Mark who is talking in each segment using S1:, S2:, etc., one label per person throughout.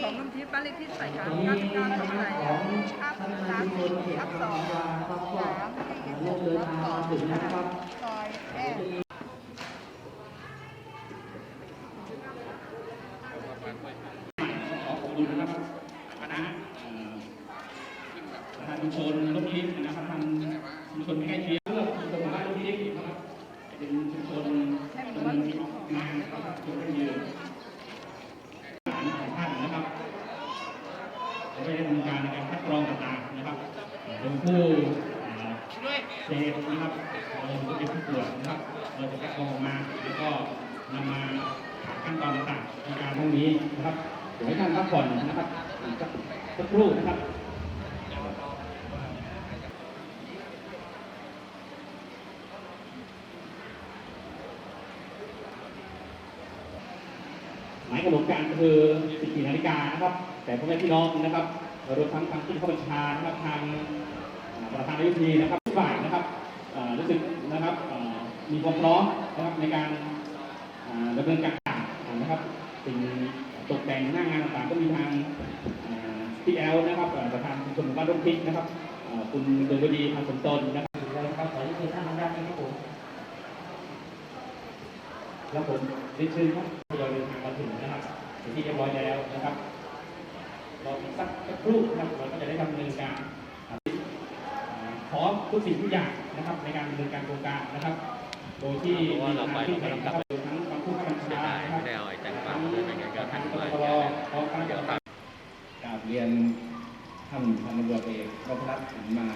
S1: ของน้ำทิพย์บ้านเลขที่ใส่ค่ะ99ทับไหนห้าสามสามทับสองสามสี่สิบทับสองซอยแอร์
S2: ขอขอบคุณนะครับคณะเอ่อประธานชุมชนลูกลิฟนะครับทางชุมชนใกล้เคียงเลือกชุมชนบ้านลูกลิฟนะครับเป็นชุมชนเป็นงานนะครับชุมชนยืนของท่านนะครับเราได้ดำเนินการในการคัดกรองต่างๆนะครับเป็น ผู้เอ่อเสพนะครับเราเป็นผู้ตรวจนะครับ เราจะคัดกรองออกมาแล้วก็นำมาขั้นตอนต่างๆในการพวกนี้นะครับเดี๋ยวให้ท่านพักผ่อนนะครับสักครู่นะครับหมายกำหนดการก็คือ 14 นาฬิกานะครับ แต่พ่อแม่พี่น้องนะครับรวมทั้งทางผู้ข้าบัญชานะครับทาง ประธานาธิบดีนะครับทุกฝ่ายนะครับเอ่อรู้สึกนะครับเอ่อมีความพร้อมนะครับในการเอ่อดำเนินการนะครับสิ่งตกแต่งหน้างานต่างๆก็มีทางพี่แอลนะครับเอ่อประธานชุมชนหมู่บ้านร่มพริกนะครับเอ่อคุณดวงวดีทางสมตนนะครับ
S3: ครับขอที่เชิญท่านทางด้านนี้ครับผม
S2: แล้วผมเรียนเชิญครับทยอยเดินทางมาถึงนะครับเป็นที่เรียบร้อยแล้วนะครับรออีกสักสักครู่นะครับเราก็จะได้ดำเนินการอ่า พร้อมทุกสิ่งทุกอย่างนะครับในการดำเนินการโครงการนะครับ โดยที่
S4: เพราะว่าเราไป
S2: ที่
S4: เราก็
S2: แข่ง
S4: ต้องกลั
S2: นะ
S4: บ
S2: ครับโดยทั้งความผู้ข้าบัญชานะครับ
S4: ไม่ได้เอาไอ้แจ้งความด้วยไม่งั้นก็
S2: ทั้ง
S4: ทำ
S2: ก
S4: มา
S2: รพร้อมทั้ง
S4: เดี๋ยว
S2: ก
S4: ฝาก
S5: กราบเรียนท่านพันตำรวจเอกนพรัตน์สินมา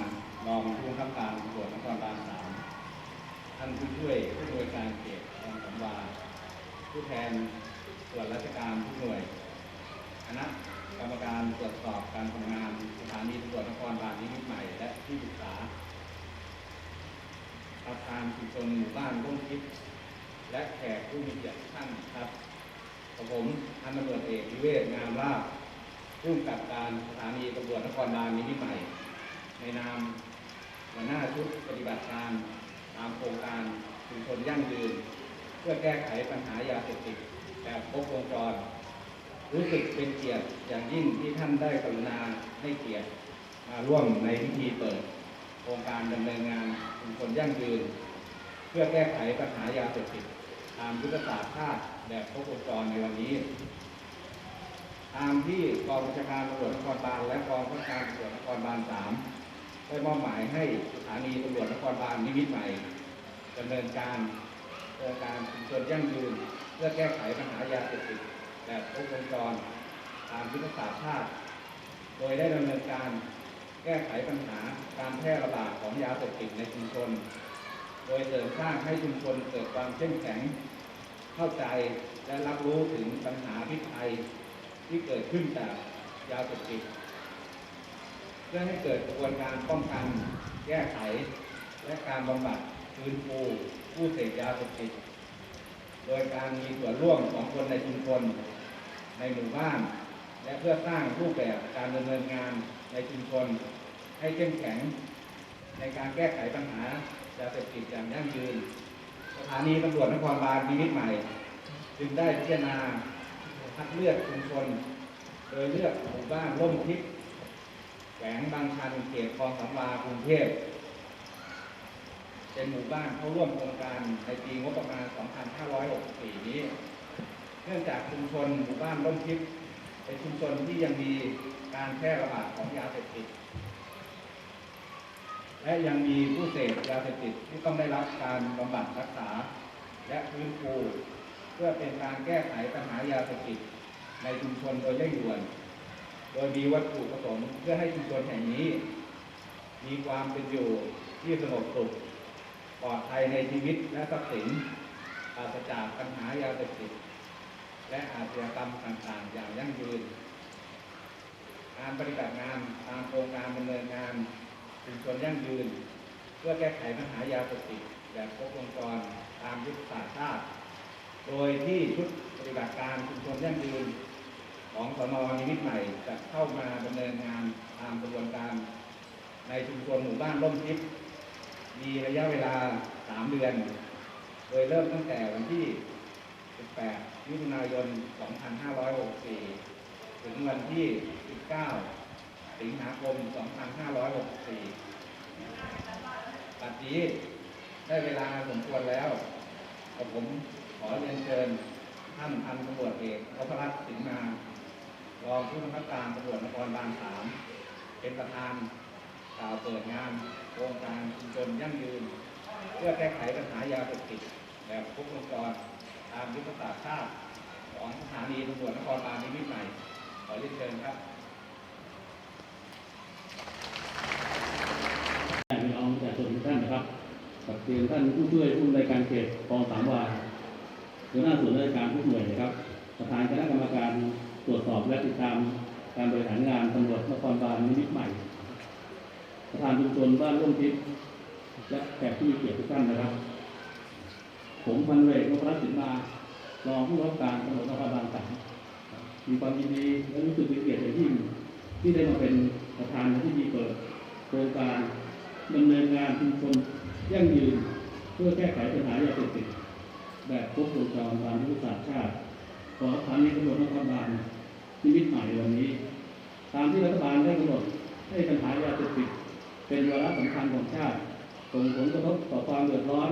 S5: รองผู้บังคับการตำรวจนครบาลสามท่านผู้ช่วยผู้อำนวยการเขตคลองสำวาผู้แทนส่วนราชการทุกหน่วยคณะ กรรมการตรวจสอบการทำงานสถานีตำรวจนครบาลนิมิตใหม่และที่ปรึกษาประธานชุมชนหมู่บ้านร่มทิพย์และแขกผู้มีเกียรติท่านครับกับผมพันตำรวจเอกวิเวศงามลาภร่วมกับการสถานีตำรวจนครบาลนิมิตใหม่ ในนามหัวหน้าชุดปฏิบัติการตามโครงการชุมชนยั่งยืน เพื่อแก้ไขปัญหายาเสพติดแบบครบวงจร รู้สึกเป็นเกียรติอย่างยิ่งที่ท่านได้กรุณาให้เกียรติมาร่วมในพิธีเปิดโครงการดำเนินงานชุมชนยั่งยืน เพื่อแก้ไขปัญหายาเสพติดตามยุทธศาสตร์ชาติแบบครบวงจรในวันนี้ ตามที่กองบัญชาการตำรวจนครบาลและกองบัญชาการตำรวจนครบาลสามได้มอบหมายให้สถานีตำรวจนครบาลนิมิตใหม่ดำเนินการโครงการชุมชนยั่งยืน เพื่อแก้ไขปัญหายาเสพติด แบบครบวงจรตามยุทธศาสตร์ชาติ โดยได้ดำเนินการแก้ไขปัญหาการแพร่ระบาดของยาเสพติดในชุมชน โดยเสริมสร้างให้ชุมชนเกิดความเข้มแข็ง เข้าใจและรับรู้ถึงปัญหาพิษภัยที่เกิดขึ้นจากยาเสพติดเพื่อให้เกิดกระบวนการป้องกัน แก้ไข และการบำบัดฟื้นฟูผู้เสพยาเสพติด โดยการมีส่วนร่วมของคนในชุมชนในหมู่บ้าน และเพื่อสร้างรูปแบบการดำเนินงานในชุมชน ให้เข้มแข็ง ในการแก้ไขปัญหายาเสพติดอย่างยั่งยืน สถานีตำรวจนครบาลนิมิตใหม่ จึงได้พิจารณาคัดเลือกชุมชน โดยเลือกหมู่บ้านร่มทิพย์แขวงบางชันเขตคลองสำวากรุงเทพ เป็นหมู่บ้านเข้าร่วมโครงการในปีงบประมาณ 2564 นี้ เนื่องจากชุมชนหมู่บ้านร่มทิพย์เป็นชุมชนที่ยังมีการแพร่ระบาดของยาเสพติด และยังมีผู้เสพยาเสพติดที่ต้องได้รับการบำบัดรักษา และฟื้นฟูเพื่อเป็นการแก้ไขปัญหายาเสพติดในชุมชนโดยเร่งด่วน โดยมีวัตถุประสงค์เพื่อให้ชุมชนแห่งนี้ มีความเป็นอยู่ที่สงบสุข ปลอดภัยในชีวิตและทรัพย์สินปราศจากปัญหายาเสพติดและอาชญากรรมต่างๆ อย่างยั่งยืน การปฏิบัติงานตามโครงการดำเนินงานชุมชนยั่งยืน เพื่อแก้ไขปัญหายาเสพติดแบบครบวงจรตามยุทธศาสตร์ชาติ โดยที่ชุดปฏิบัติการชุมชนยั่งยืน ของสนนิมิตใหม่จะเข้ามาดำเนินงานตามกระบวนการในชุมชนหมู่บ้านร่มทิพย์ มีระยะเวลา 3 เดือน โดยเริ่มตั้งแต่วันที่ 18 มิถุนายน 2564 ถึงวันที่ 19 สิงหาคม 2564ปัจจุบันได้เวลาสมควรแล้วกับผมขอเรียนเชิญท่านพันตำรวจเอกวพรัตน์สิงห์นารองผู้บังคับการตำรวจนครบาลสามเป็นประธาน กล่าวเปิดงานโครงการชุมชนยั่งยืน เพื่อแก้ไขปัญหายาเสพติดแบบครบวงจรตามยุทธศาสตร์ชาติของสถานีตำรวจนครบาลนิมิตรใหม่ขอเรียนเชิญครับ
S6: พี่น้องประชาชนทุกท่านนะครับกับเรียนท่านผู้ช่วยผู้อำนการเขตคลองสามวาหัวหน้าส่วนราชการทุกหน่วยนะครับ ประธานคณะกรรมการตรวจสอบและติดตามการบริหารงานตำรวจนครบาลนิมิตรใหม่ ประธานชุมชนบ้านร่วมทิศและแขกผู้มีเกียรติทุกท่านนะครับ ผมพันเวกนพรัตน์สินมารองผู้รับการตำรวจนครบาลสามมีความยินดีและรู้สึกเป็นเกียรติอย่างยิ่งที่ได้มาเป็นประธานในที่ดีเปิดโครงการดำเนินงานชุมชนยั่งยืนเพื่อแก้ไขปัญหายาเสพติดแบบครบวงจรตามยุทธศาสตร์ชาติของสถานีตำรวจนครบาลนิมิตใหม่วันนี้ ตามที่รัฐบาลได้กำหนดให้ปัญหายาเสพติด เป็นวาระสำคัญของชาติส่งผลกระทบต่อความเดือดร้อน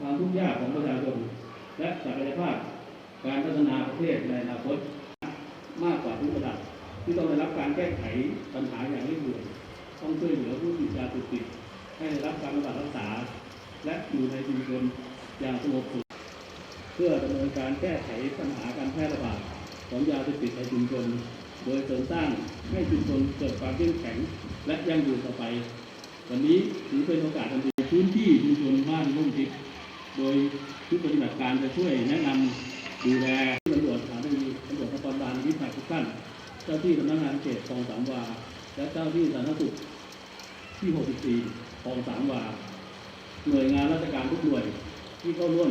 S6: ความทุกข์ยากของประชาชนและศักยภาพการพัฒนาประเทศในอนาคตมากกว่าทุกระดับที่ต้องได้รับการแก้ไขปัญหาอย่างเร่งด่วนต้องช่วยเหลือผู้ติดยาเสพติดให้ได้รับการบำบัดรักษา และอยู่ในชุมชนอย่างสงบสุขเพื่อดำเนินการแก้ไขปัญหาการแพร่ระบาดของยาเสพติดในชุมชน โดยเสริมสร้างให้ชุมชนเกิดความเข้มแข็งและยั่งยืนต่อไป วันนี้ถือเป็นโอกาสอันดีพื้นที่ชุมชนบ้านร่มทิพย์โดยทุกปฏิบัติการจะช่วยแนะนำดูแลตำรวจสถานีตำรวจนครบาลวิภาทุกท่านเจ้าที่สำนักงานเขตคลองสามวา และเจ้าที่สาธารณสุขที่ 64คลองสามวา หน่วยงานราชการทุกหน่วยที่เข้าร่วม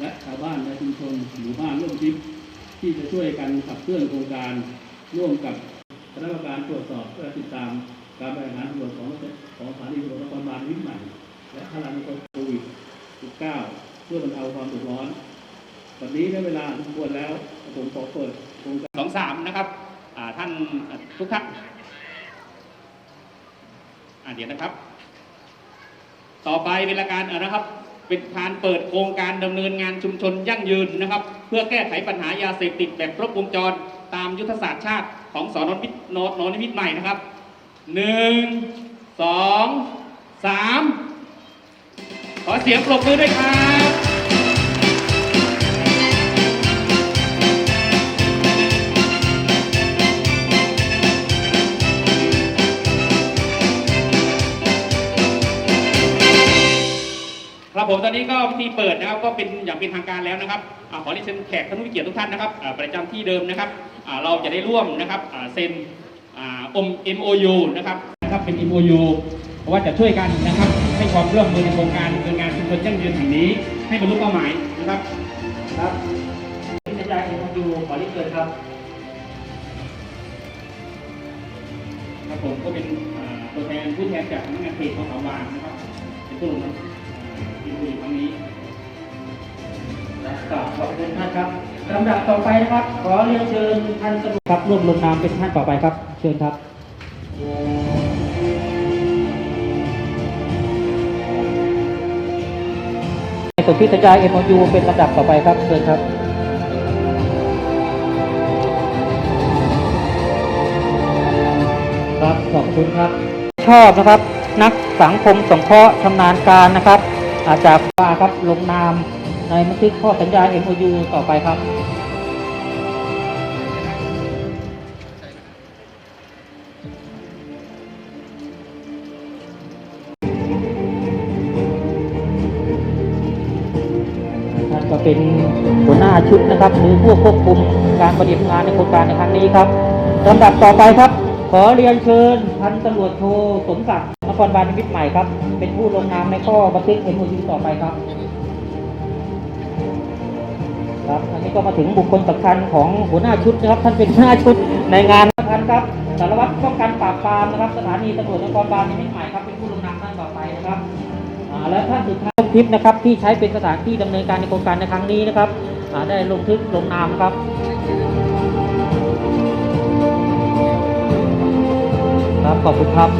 S6: และชาวบ้านในชุมชนหมู่บ้านร่วมทิพย์ที่จะช่วยกันขับเคลื่อนโครงการร่วมกับคณะกรรมการตรวจสอบและติดตาม การบริหารตำรวจของของสถานีตำรวจนครบาลวิทย์ใหม่ และพลังโควิด -19 เพื่อบรรเทาความเดือดร้อนวันนี้ได้เวลาสมควรแล้วผมขอเปิดโครงการ
S2: สองสามนะครับท่านทุกท่านเดี๋ยวนะครับ ต่อไปเป็นรายการนะครับเป็นการเปิดโครงการดำเนินงานชุมชนยั่งยืนนะครับ เพื่อแก้ไขปัญหายาเสพติดแบบครบวงจร ตามยุทธศาสตร์ชาติของสอนมิตรนนนิมิตรใหม่นะครับ หนึ่งสองสามขอเสียงปรบมือด้วยครับครับผมตอนนี้ก็พิธีเปิดนะครับก็เป็นอย่างเป็นทางการแล้วนะครับอขอเรียนเชิญแขกท่านผู้มีเกียรติทุกท่านนะครับประจำที่เดิมนะครับเราจะได้ร่วมนะครับเซ็น อ่าอม MOU นะครับนะครับเป็น MOU เพราะว่าจะช่วยกันนะครับให้ความร่วมมือในโครงการดำเนินงานชุมชนยั่งยืนแห่งนี้ ให้บรรลุเป้าหมายนะครับ
S1: ครับอาจารย์เอ็มยูขอเรียนเชิญครับ
S2: ครับผมก็เป็นอ่าตัวแทนผู้แทนจากสำนักงานเขตของสาวางนะครับเป็นผู้ลงนามอ่า MOU ครั้งนี้
S1: กราบขอบคุณท่านครับลำดับต่อไปนะครับ ขอเรียนเชิญท่านตำรวจครับร่วมลงนามเป็นท่านต่อไปครับ เชิญครับส่วนที่สัญญา MOU เป็นลำดับต่อไปครับ เชิญครับครับขอบคุณครับ ชอบนะครับ นักสังคมสงเคราะห์ชำนาญการนะครับ อาจารย์ว่าครับลงนาม ในบันทึกข้อสัญญา MOU ต่อไปครับท่านก็เป็นหัวหน้าชุดนะครับหรือผู้ควบคุมการปฏิบัติงานในโครงการในครั้งนี้ครับลำดับต่อไปครับ ขอเรียนเชิญพันตำรวจโทสมศักดิ์นครบาลนิมิตรใหม่ครับ เป็นผู้ลงนามในข้อบันทึก MOU ต่อไปครับ ครับอันนี้ก็มาถึงบุคคลสำคัญของหัวหน้าชุดนะครับ ท่านเป็นหัวหน้าชุดในงานสำคัญครับสารวัตรป้องกันปราบปรามนะครับ สถานีตำรวจนครบาลนิมิตรใหม่ครับเป็นผู้ลงนามท่านต่อไปนะครับอ่าและท่านสุดท้ายคลิปนะครับที่ใช้เป็นสถานที่ดำเนินการในโครงการในครั้งนี้นะครับอ่าได้ลงทึกลงนามครับครับขอบคุณครับ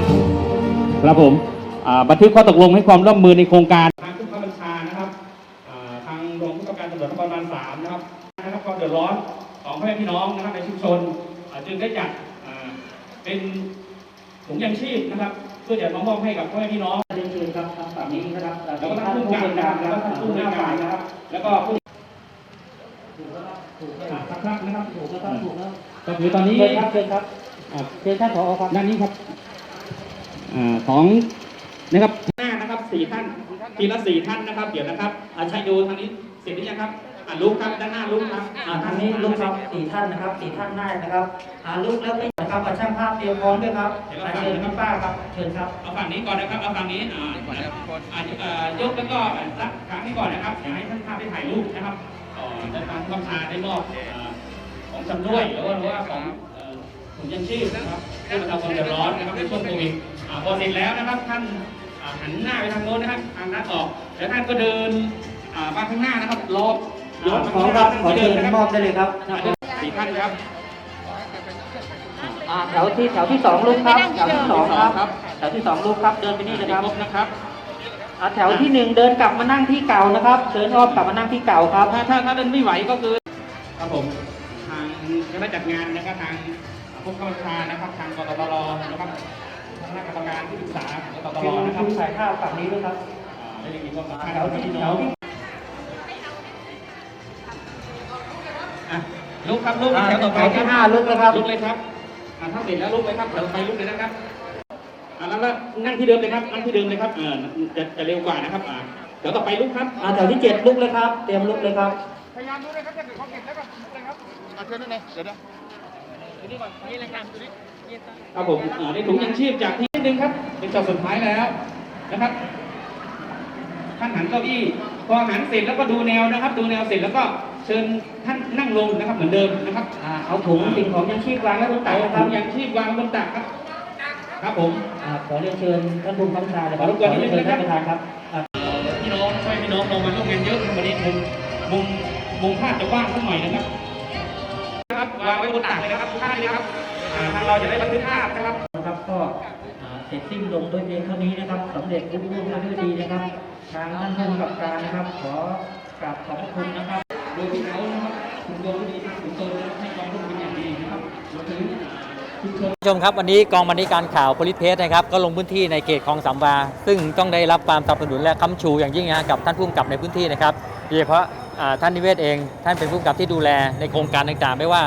S2: ครับผมบันทึกข้อตกลงให้ความร่วมมือในโครงการารตำรวจนครบาลสามนะครับนะครับความเดือดร้อนของพ่อแม่พี่น้องนะครับในชุมชนอ่าจึงได้จัดอ่าเป็นถุงยางชีพนะครับ เพื่อจะมามอบให้กับพ่อแม่พี่น้อง
S1: เรียนเชิญครับทางฝั่งนี้นะครับเอ่อ
S2: แล้วก็
S1: ท่า
S2: ท่าน
S1: น
S2: ผู้
S1: ผู้
S2: กำ
S1: บ
S2: กับ
S1: ริ
S2: กา
S1: การร
S2: นะ
S1: นะ
S2: ค
S1: ค
S2: รั
S1: รั
S2: บบท่านผู้บริการนะครับ แล้วก็ผู้
S1: ถูกแล้วครับถูกแล้ว
S2: อ่าครับนะครับ
S1: ถูกแล้วครับถูกแล้ว
S2: ก็คือตอนนี้
S1: เชิญครับเชิญครับ
S2: อ่า
S1: เชิญท่านผอครับ
S2: ด้านนี้ครับอ่าของนะครับหน้านะครับสี่ท่านทีละสี่ท่านนะครับ เดี๋ยวนะครับอาชัยโยทางนี้เสร็จหรือยังครับ อ่าลุกครับด้านหน้าลุกครับ
S1: อ่าทางนี้ลุกครับสี่ท่านนะครับสี่ท่านได้นะครับอ่าลุกแล้วก็นะครับมาช่างภาพเตรียมพร้อมด้วยครับอ่าเชิญคุณป้าครับเชิญครับ
S2: เอาฝั่งนี้ก่อนนะครับเอาฝั่งนี้อ่าอ่าอ่ายกแล้วก็สักครั้งนี้ก่อนนะครับอยากให้ท่านภาพได้ถ่ายรูปนะครับก่อนจะทางผู้บัญชาได้มอบอ่าของชำร่วยหรือว่าหรือว่าของเอ่อถุงยังชีพนะครับเพื่อบรรเทาความเดือดร้อนนะครับในช่วงโควิดอ่าพอเสร็จแล้วนะครับท่านอ่าหันหน้าไปทางโน้นนะครับทางด้านออกแล้วท่านก็เดินอ่ามาข้างหน้านะครับรอบ
S1: ยกของครับขอเชิญมอบได้เลยครับ
S2: อ่าสี่ท่านครับ
S1: อ่าแถวที่แถวที่สองลุกครับแถวที่สองครับแถวที่สองลุกครับเดินไปนี่เลยครับ
S2: ครบนะครับ
S1: อ่าแถวที่หนึ่งเดินกลับมานั่งที่เก่านะครับเชิญอ้อมกลับมานั่งที่เก่าครับ
S2: ถ้าถ้าถ้าเดินไม่ไหวก็คือครับผมทางคณะจัดงานนะครับทางผู้เข้าชานะครับทางกตตรนะครับทางคณะกรรมการที่ปรึกษาของกตต
S1: คิ
S2: ร
S1: ว
S2: นะครับ
S1: คิวถ่ายภาพฝั่งนี้ด้วยครับ
S2: อ่าได้ยินความสำคัญ
S1: แถวที่
S2: พี่
S1: แถ
S2: น้อ
S1: ว
S2: ง
S1: ที่
S2: ลุกครับลุก
S1: อ่า
S2: แถวต่อไป
S1: แถวที่ห้าลุกเลยครับ
S2: ลุกเลยครับอ่าถ้าเสร็จแล้วลุกเลยครับแถวต่อไปลุกเลยนะครับอ่าแล้วแล้วนั่งที่เดิมเลยครับนั่งที่เดิมเลยครับเออจะจะเร็วกว่านะครับอ่าแถวต่อไปลุกครับ
S1: อ่าแถวที่เจ็ดลุกเลยครับ เตรียมลุกเลยครับ
S7: พยายามดูเลยครับถ้าเกิดเขาเก็บแล้วก็เลยครับเอาเชิญด้วยเลยเดี๋ยวเดี๋ยวนี่ก่อนนี่รายการตัวนี้
S2: ครับผมอ่าได้ถุงยังชีพจากที่หนึ่งครับ เป็นช็อตสุดท้ายแล้วนะครับท่านหันเก้าอี้พอหันเสร็จแล้วก็ดูแนวนะครับ ดูแนวเสร็จแล้วก็ เชิญท่านนั่งลงนะครับเหมือนเดิมนะครับ
S1: อ่าเอาถุงสิ่งของยังชีพวางไว้บนตั
S2: เอา
S1: กนะค
S2: ถุ
S1: รับ
S2: งยังชีพวางบนตักครับ ครับผม
S1: อ่าขอเรียนเชิญท่านผู้บังคับบัญชาเลยครับ
S2: ขอรบก
S1: ข
S2: วน
S1: อ
S2: นิ
S1: เรี
S2: ด
S1: ยน
S2: นึ
S1: เชิ
S2: ง
S1: ญ
S2: นะครับ
S1: ท่านประธานครับอ่า
S2: พี่น้องช่วยพี่น้องลงมาร่วมงานเยอะวันนี้มุมมุมมุมภาพจะว่างสักหน่อยนะครับครับวางไว้บนตักเลยนะครับทุกท่านเลยครับอ่าทางเราจะได้บันทึกภาพนะครับ
S1: นะครับก็อ่าเสร็จสิ้นลงด้วยเพียงเท่านี้นะครับสำเร็จรุ่ร่วงมาด้วยดีนะครับ ทางท่านผู้กำกับการนะครับ ขอกราบขอบพระคุณนะครับ
S2: โดยที่เขานะครับคุณโดดีคุณโดนให้ความร่วมมือเป็นอย่างดีนะครับรวมถึงชุมชน
S8: ผู้ชมครับวันนี้กองบรรณาธิการข่าวโพลิเพสนะครับก็ลงพื้นที่ในเขตคลองสามวา ซึ่งต้องได้รับความสนับสนุนและค้ำชูอย่างยิ่งนะกับท่านผู้กำกับในพื้นที่นะครับโดยเฉพาะท่านนิเวศเองท่านเป็นผู้กำกับที่ดูแลในโครงการต่างๆ ไม่ว่า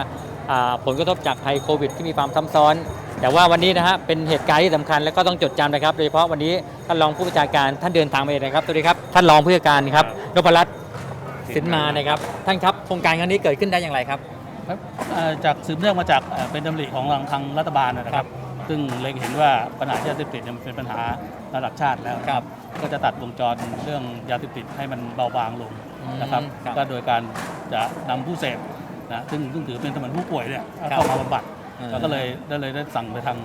S8: ผลกระทบจากภัยโควิด ที่มีความซ้ำซ้อน แต่ว่าวันนี้นะฮะเป็นเหตุการณ์ที่สำคัญและก็ต้องจดจำนะครับ โดยเฉพาะวันนี้ท่านรองผู้บัญชาการท่านเดินทางมาเองนะครับสวัสดีครับท่านรองผู้จัดการครับนพรัตน์ สินมานะครับท่านครับโครงการครั้งนี้เกิดขึ้นได้อย่างไรครับ
S6: ครับเอ่อจากสืบเนื่องมาจากเอ่อเป็นดำริของทางทางรัฐบาลนะครับซึ่งเล็งเห็นว่าปัญหายาเสพติดเนี่ยมันเป็นปัญหาระดับชาติแล้ว
S8: ครับ
S6: ก็จะตัดวงจรเรื่องยาเสพติดให้มันเบาบางลงนะครับ
S8: อืมครับ
S6: ก็โดยการจะนำผู้เสพนะซึ่งซึ่งถือเป็นเสมือนผู้ป่วยเนี่ย
S8: ครับ
S6: เข้ามาบำบัด
S8: อืม
S6: แล้วก็เลยได้เลยได้สั่งไปทาง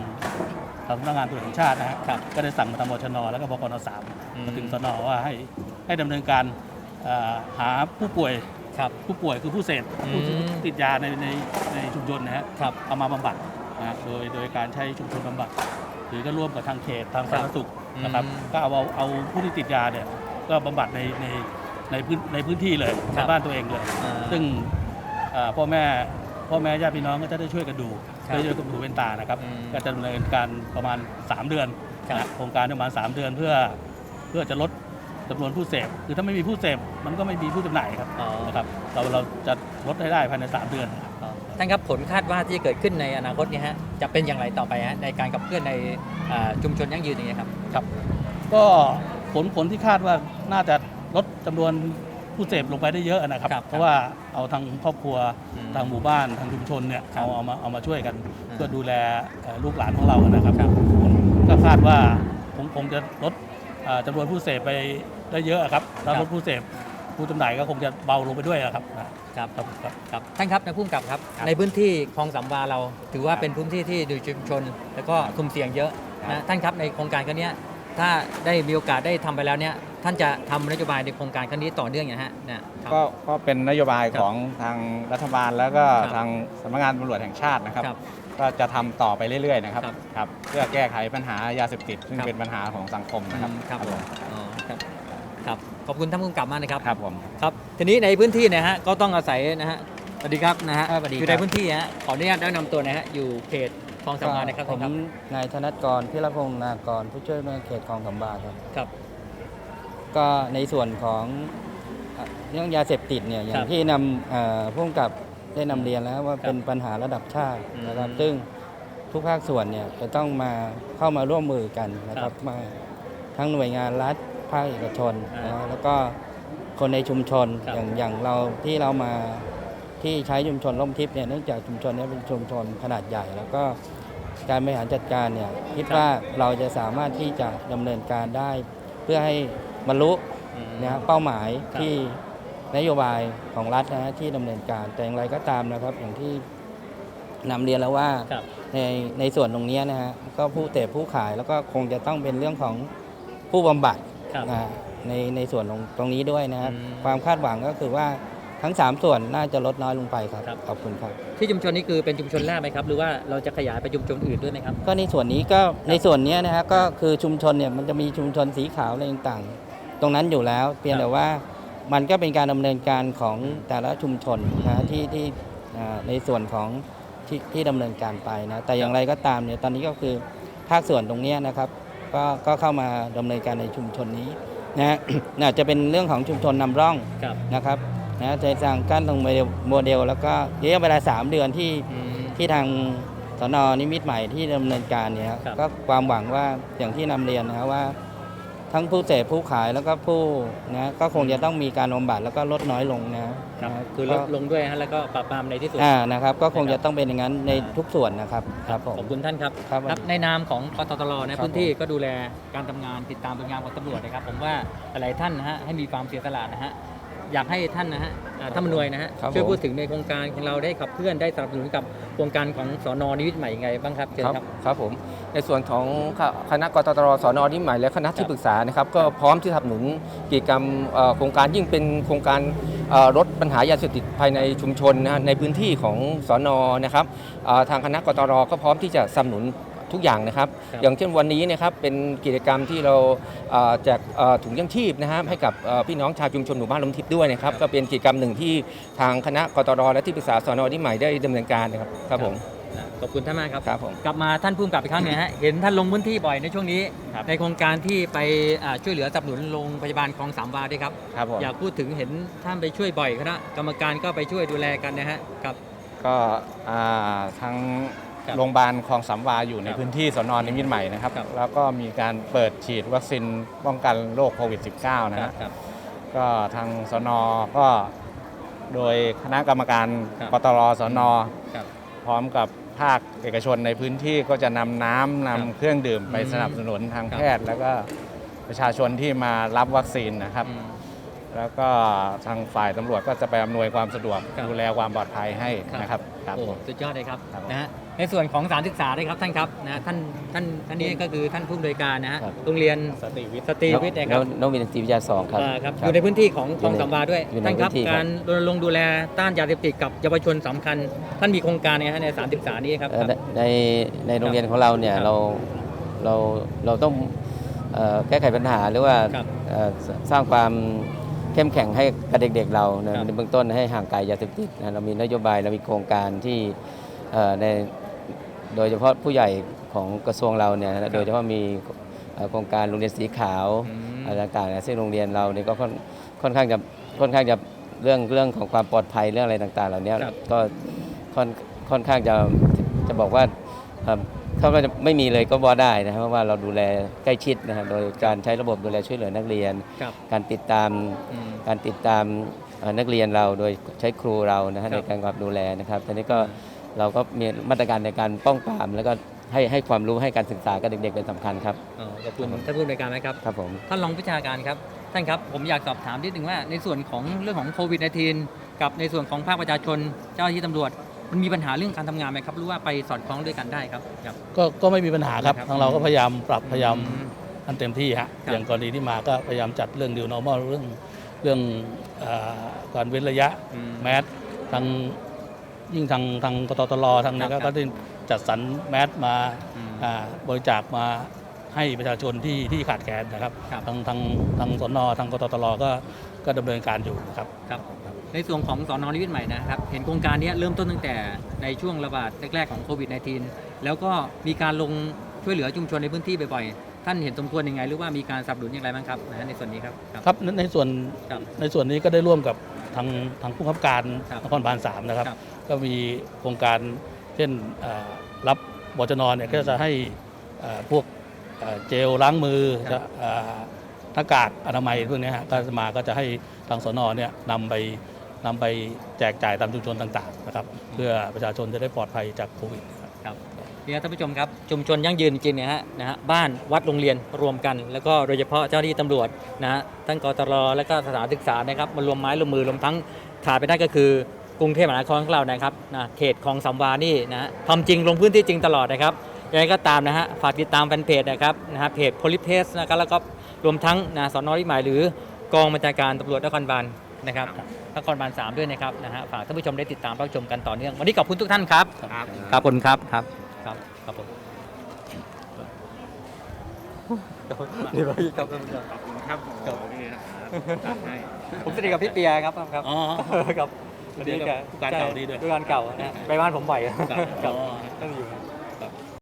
S6: ทางสำนักงานตรวจแห่งชาตินะฮะ
S8: ครับ
S6: ก็ได้สั่งมาทางบชนแล้วก็บกนสาม
S8: อืม
S6: มาถึงสนว่าให้ให้ดำเนินการเอ่อ หาผู้ป่วย
S8: ครับ
S6: ผู้ป่วยคือผู้เสพ
S8: อืม
S6: ผู้ที่ติดยาในในในชุมชนนะฮะ
S8: ครับ
S6: เอามาบำบัดนะฮะโดยโดยการใช้ชุมชนบำบัด หรือก็ร่วมกับทางเขตทางสาธารณสุขนะครับ
S8: อืม
S6: ก็เอาเอาเอาผู้ที่ติดยาเนี่ยก็บำบัดในในในพื้นในพื้นที่เลย
S8: ครั
S6: ใน
S8: บ
S6: บ้านตัวเองเลย
S8: อ่า
S6: ซึ่งเอ่อพ่อแม่พ่อแม่ญาติพี่น้องก็จะได้ช่วยกันดู
S8: ครับ
S6: ได้ช่วยกันดูเป็นตานะครับ
S8: อืม
S6: ก็จะดำเนินการประมาณ 3 เดือน
S8: ครับ
S6: นะโครงการประมาณ 3 เดือนเพื่อเพื่อจะลด จำนวนผู้เสพคือถ้าไม่มีผู้เสพมันก็ไม่มีผู้จำหน่ายครับ
S8: อ๋อ
S6: นะครับเราเราจะลดให้ได้ภายใน 3 เดือนนะครับ
S8: ท่านครับผลคาดว่าที่จะเกิดขึ้นในอนาคตเนี่ยฮะจะเป็นอย่างไรต่อไปฮะในการขับเคลื่อนในอ่าชุมชนยั่งยืนอย่างเงี้ยครับ
S6: ครับ ก็ผลผลที่คาดว่าน่าจะลดจำนวนผู้เสพลงไปได้เยอะนะครับ
S8: ครับ
S6: เพราะว่าเอาทางครอบครัว
S8: อืม
S6: ทางหมู่บ้านทางชุมชนเนี่ย
S8: ครับ
S6: เอาเอามาเอามาช่วยกัน
S8: อืม
S6: เพื่อดูแลเอ่อลูกหลานของเรานะครับ
S8: ครับ
S6: ก็คาดว่าคงคงจะลดเอ่อจำนวนผู้เสพไป ได้เยอะครับถ้า
S8: ครับ
S6: ลดผู้เสพผู้จำหน่ายก็คงจะเบาลงไปด้วยนะครับนะครับครับครับ
S8: ครับท่านครับในผู้กำกับครับ
S6: ครับ
S8: ในพื้นที่คลองสามวาเรา ถือว่า
S6: ครับ
S8: เป็นพื้นที่ที่ดูชุมชน แล้วก็สุ่มเสี่ยงเยอะนะท่านครับในโครงการครั้งเนี้ยถ้าได้มีโอกาสได้ทำไปแล้วเนี่ยท่านจะทำนโยบายในโครงการครั้งนี้ต่อเนื่องอย่างฮะเนี่ยครับ
S5: ก็ก็เป็นนโยบายของทางรัฐบาลแล้วก็
S8: ครับ
S5: ทางสำนักงานตำรวจแห่งชาตินะครับ
S8: ครับ
S5: ก็จะทำต่อไปเรื่อยๆนะครับ
S8: ครับ
S5: ครับเพื่อแก้ไขปัญหายาเสพติดซึ่ง
S8: ครับ
S5: เป็นปัญหาของสังคมนะครับ
S8: อืมครับผมอ๋อครับ ครับขอบคุณท่านผู้กำกับมากนะครับ
S5: ครับผม
S8: ครับทีนี้ในพื้นที่นะฮะก็ต้องอาศัยนะฮะสวัสดีครับนะฮะ
S3: ครับสวัสดี
S8: อยู่ใน
S3: ครับ
S8: พื้นที่ฮะขออนุญาตแนะนำตัวนะฮะอยู่เขตคลองสามวานะครับ
S3: ผม
S8: ครับ
S3: นายธนัทกรพิรพงศ์นากรผู้ช่วยเมืองเขตคลองสำบาครับ
S8: ครับ
S3: ก็ในส่วนของเอ่อเรื่องยาเสพติดเนี่ยอย่า
S8: ครั
S3: ง
S8: บ
S3: ที่นำเอ่อผู้กำกับได้นำเรียนแล้วว่า
S8: ครับ
S3: เป็นปัญหาระดับชาติ
S8: อืม
S3: นะครับซึ่งทุกภาคส่วนเนี่ยจะต้องมาเข้ามาร่วมมือกันนะค
S8: ครั
S3: รับบมาทั้งหน่วยงานรัฐ ภาคเอกชน
S8: อ่าน
S3: นะแล้วก็คนในชุมชน
S8: ครับ
S3: อย่างอย่างเราที่เรามาที่ใช้ชุมชนร่มทิพย์เนี่ยเนื่องจากชุมชนเนี้เป็นชุมชนขนาดใหญ่ แล้วก็การบริหารจัดการเนี่ยคิดว่าเราจะสามารถที่จะดำเนินการได้ เพื่อให้บรรลุ
S8: อืม
S3: นะฮะเป้าหมาย
S8: ครับ
S3: ที่นโยบายของรัฐนะฮะที่ดำเนินการแต่อย่างไรก็ตามนะครับ อย่างที่นำเรียนแล้วว่า
S8: ครับ
S3: ในในส่วนตรงเนี้ยนะฮะก็ผู้เตะผู้ขายแล้วก็คงจะต้องเป็นเรื่องของผู้บำบัด
S8: ครับ
S3: นะฮะในในส่วนตรงตรงนี้ด้วยนะครับ
S8: อืม
S3: ความคาดหวังก็คือว่าทั้ง 3 ส่วนน่าจะลดน้อยลงไปครับ
S8: ครับ
S3: ขอบคุณครับ
S8: ที่ชุมชนนี้คือเป็นชุมชนแรกไหมครับ หรือว่าเราจะขยายไปชุมชนอื่นด้วยไหมครับ
S3: ก็ในส่วนนี้ก็ในส่วนเนี้ยนะฮะก็คือชุมชนเนี่ยมันจะมีชุมชนสีขาวอะไรต่างๆ ตรงนั้นอยู่แล้วเพียง
S8: ครับ
S3: แต่ว่ามันก็เป็นการดำเนินการของแต่ละชุมชนนะฮะที่ที่อ่าในส่วนของที่ที่ดำเนินการไปนะแต่อย่างไรก็ตามเนี่ยตอนนี้ก็คือภาคส่วนตรงเนี้ยนะครับ ก็ก็เข้ามาดำเนินการในชุมชนนี้นะฮะอาจจะเป็นเรื่องของชุมชนนำร่อง
S8: ครับ
S3: นะครับนะในทางการตรงโมเดลโมเดล แล้วก็ระยะเวลา 3 เดือนที่
S8: อืม
S3: ที่ทางสนนิมิตใหม่ที่ดำเนินการเนี่ย
S8: ครับ
S3: ก็ความหวังว่าอย่างที่นำเรียนนะครับว่า ทั้งผู้เสพผู้ขายแล้วก็ผู้นะก็คงจะต้องมีการบำบัดแล้วก็ลดน้อยลงนะครับนะ
S8: คือลดลงด้วยฮะแล้วก็ปราบปรามในที่สุด
S3: อ่านะครับ ก็คง
S8: นะครับ
S3: จะต้องเป็นอย่างนั้นในทุกส่วนนะครับครับผม
S8: ขอบคุณท่านครับ
S3: ครับ
S8: ครับในนามของกตตรใน
S3: ครับ
S8: พื้นที่ก็ดูแลการทำงานติดตามผลงานของตำรวจนะครับ ผมว่าหลายๆท่านนะฮะให้มีความเสียสละนะฮะ อยากให้ท่านนะฮะอ่าท่านมนวยนะฮะ
S3: ครับ
S8: ช่วย
S3: ผม
S8: พูดถึงในโครงการของเราได้ขับเคลื่อนได้สนับสนุนกับโครงการของสนนิวิตใหม่ยังไงบ้างครับเชิญ
S9: ครับ
S8: ครับ
S9: ครับผมในส่วนของคคณะกตตรสนนิมใหม่และคณะที่ปรึกษานะครับก็พร้อมที่สนับสนุนกิจกรรมเอ่อโครงการยิ่งเป็นโครงการเอ่อลดปัญหายาเสพติดภายในชุมชนนะฮะในพื้นที่ของสนนะครับเอ่อทางคณะกตรก็พร้อมที่จะสนับสนุน ทุกอย่างนะครับ
S8: ครับ
S9: อย่างเช่นวันนี้นะครับเป็นกิจกรรมที่เราเอ่อแจกเอ่อถุงยังชีพนะครับให้กับเอ่อพี่น้องชาวชุมชนหมู่บ้านลมทิพย์ด้วยนะครับก็เป็นกิจกรรมหนึ่งที่ทางคณะกตรและที่ปรึกษาสนนิมใหม่ได้ดำเนินการนะครับครับผม
S8: อ่าขอบคุณท่านมากครับ
S9: ครับผม
S8: กลับมาท่านผู้กำกับอีกครั้งหนึงฮะเห็นท่านลงพื้นที่บ่อยในช่วงนี้ ในโครงการที่ไปอ่าช่วยเหลือสนับสนุนโรงพยาบาลคลองสามวาด้วยครับ
S9: ครับผม
S8: อยากพูดถึงเห็นท่านไปช่วยบ่อยคณะกรรมการก็ไปช่วยดูแลกันนะฮะครับ
S5: ก็อ่าทาง
S8: ครับ
S5: โรงพยาบาลคลองสามวาอยู่ใน
S8: ครับ
S5: พื้นที่สนนิมิตรใหม่นะครับ
S8: ครับ
S5: แล้วก็มีการเปิดฉีดวัคซีนป้องกันโรคโควิด -19 นะ
S8: ค
S5: ค
S8: รั
S5: รั
S8: บบครับ
S5: ก็ทางสนก็โดยคณะกรรมการ
S8: ครับ
S5: กตรสน
S8: ครับ
S5: พร้อมกับภาคเอกชนในพื้นที่ก็จะนำน้ำนำ
S8: ครับ
S5: เครื่องดื่มไป
S8: อืม
S5: สนับสนุนทาง
S8: ครับ
S5: แพทย์ แล้วก็ประชาชนที่มารับวัคซีนนะครับ
S8: อืม
S5: แล้วก็ทางฝ่ายตำรวจก็จะไปอำนวยความสะดวก
S8: ครับ
S5: ดูแลความปลอดภัยให้
S8: ครับ
S5: นะครับครับ
S8: โอ้
S5: ผม
S8: สุดยอดเลยครับ
S5: ครับผม
S8: นะฮะในส่วนของสถารศึกษาด้วยครับท่านครับนะท่านท่านท่านนี้ก็คือท่านผู้อำนวยการนะฮะ
S9: ครับ
S8: โรงเรียน
S5: สตรีวิทย์
S8: สตรีวิทย์นะครับ
S9: น้องวินตรีวิทยาสองครับ
S8: อ่าครับอยู่ในพื้นที่ของคลอง
S9: อยู่ใน
S8: สามวาด้วย
S9: อยู่ใน
S8: ท่านครับ
S9: พื้นที่ครับ
S8: การรณรงค์ดูแลต้านยาเสพติดกับเยาวชนสำคัญ ท่านมีโครงการเนี่ยฮะในสถารศึกษานี้ครับ
S9: เอ่อในในในโรงเรียนของเราเนี่ย
S8: ครับ
S9: เราเราเราต้องเอ่อแก้ไขปัญหาหรือว่า
S8: ครับ
S9: เอ่อสสร้างความ เข้มแข็งให้กับเด็กๆ เรานะครับในเบื้องต้นให้ห่างไกลยาเสพติดนะเรามีนโยบายเรามีโครงการที่เอ่อในโดยเฉพาะผู้ใหญ่ของกระทรวงเราเนี่ยนะโดยเฉพาะมีเอ่อโครงการโรงเรียนสีขาว
S8: อืม
S9: อะไรต่างๆนะซึ่งโรงเรียนเราเนี่ยก็ค่อนค่อนข้างจะค่อนข้างจะเรื่องเรื่องของความปลอดภัยเรื่องอะไรต่างๆ เหล่านี้
S8: ครับ
S9: ก็ค่อนค่อนข้างจะจะบอกว่า เอ่อเขาก็จะไม่มีเลยก็ว่าได้นะครับเพราะว่าเราดูแลใกล้ชิดนะครับโดยการใช้ระบบดูแลช่วยเหลือนักเรียน
S8: ครับ
S9: การติดตาม
S8: อืม
S9: การติดตามเอ่อนักเรียนเราโดยใช้ครูเรานะฮะ
S8: ครั
S9: ใน
S8: บ
S9: การกำกับดูแลนะครับตอนนี้ก็เราก็มีมาตรการในการป้องปราม แล้วก็ให้ให้ความรู้ให้การศึกษากับเด็กๆเป็นสำคัญครับ
S8: อ๋อขอบคุณท่านผู้อำนวยการนะครับ
S9: ครับผม
S8: ท่านรองวิชาการครับ ท่านครับ ผมอยากสอบถามนิดนึงว่าในส่วนของเรื่องของโควิด -19 กับในส่วนของภาคประชาชน เจ้าหน้าที่ตำรวจ มันมีปัญหาเรื่องการทำงานไหมครับ หรือว่าไปสอดคล้องด้วยกันได้ครับครับ
S10: ก็ก็ไม่มีปัญหาครับ
S8: ครับ
S10: ทางเราก็พยายามปรับพยายาม
S8: อืม
S6: ท่านเต็มที่ฮะ
S8: ครับ
S6: อย่างกรณีที่มาก็พยายามจัดเรื่อง new normal เรื่องเรื่องเออการเว้นระยะ
S8: อืม
S6: แมสทางยิ่งทางทางกตตลทางเนี้
S8: ครับ
S6: ก็ได้จัดสรรแมสมา
S8: อืม
S6: อ่าบริจาคมาให้ประชาชนที่ที่ขาดแคลนนะครับ
S8: ครับ
S6: ทางทางทางสนทางกตตลก็ก็ดำเนินการอยู่นะครับ
S8: ครับ ในส่วนของสอนอนิวิทย์ใหม่นะครับ เห็นโครงการนี้เริ่มต้นตั้งแต่ในช่วงระบาดแรกๆของโควิด -19 แล้วก็มีการลงช่วยเหลือชุมชนในพื้นที่บ่อยๆ ท่านเห็นสมควรยังไง หรือว่ามีการสนับสนุนอย่างไรบ้างครับนะฮะในส่วนนี้ครับ
S6: ครับในในส่วน
S8: ครับ
S6: ในส่วนนี้ก็ได้ร่วมกับทางทางผู้ขับการ
S8: ครับ
S6: นครบาลสามนะครับ
S8: ครับ
S6: ก็มีโครงการเช่นเอ่อรับบจนเนี่ยก็จะให้เอ่อพวกเอ่อเจลล้างมือ
S8: ครับ
S6: จะเอ่อหน้ากากอนามัยพวกเนี้ยฮะก็จะมาก็จะให้ทางสนเนี่ยนำไป นำไปแจกจ่ายตามชุมชนต่างๆนะครับ เพื่อประชาชนจะได้ปลอดภัยจากโควิดครับ
S8: ครับเนี่ยท่านผู้ชมครับชุมชนยั่งยืนจริงเนี่ยฮะนะฮะบ้านวัดโรงเรียนรวมกัน แล้วก็โดยเฉพาะเจ้าหน้าที่ตำรวจนะฮะทั้งกตรและก็สถานศึกษานะครับมารวมไม้รวมมือรวมทั้งขาดไปได้ก็คือกรุงเทพมหานครของเรานะครับนะเขตของสัมวานี่นะทำจริงลงพื้นที่จริงตลอดนะครับยังไงก็ตามนะฮะฝากติดตามแฟนเพจนะครับนะฮะเพจ p o l i p a c e นะครับแล้วก็รวมทั้งนะสอนอริหมายหรือกองบัญชาการตำรวจนครบาล นะครับนครบาลสามด้วยนะครับนะฮะฝากท่านผู้ชมได้ติดตามรับชมกันต่อเนื่อง วันนี้ขอบคุณทุกท่านครับ ครับ ขอบคุณครับครับครับครับผมดีมากครับท่านผู้ชม
S5: ขอบคุณครับโอ้โหนี่นะครับจัดให้
S8: ผมสนิทกับพี่เปียครับครับ
S6: อ๋อ
S8: ครับ
S6: สนิทกับผู้การเก่าดีด้วย
S8: ผู้การเก่านะไปบ้านผมบ่อย
S6: ครับ
S8: ครับ
S6: อ๋อ
S8: ต้องอยู่